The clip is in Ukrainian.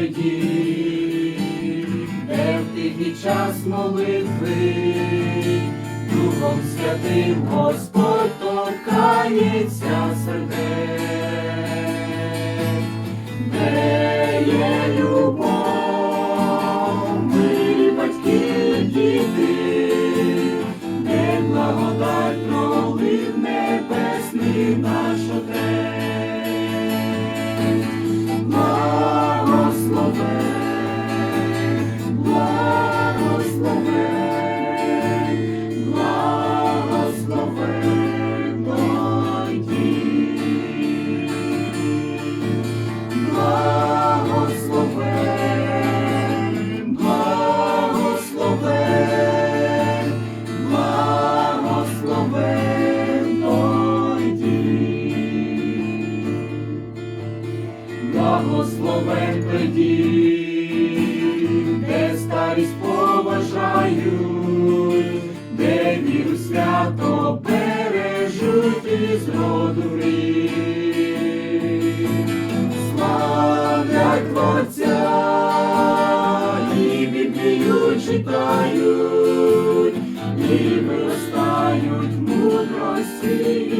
Той дім, де в тихий час молитви, Духом Святим Господь торкається сердець, де є любов, милі батьки, діти, де благодать пролив Благословен той дім, де старість поважають, де віру свято бережуть із роду. Славлять Творця і Біблію читають, і виростають мудрості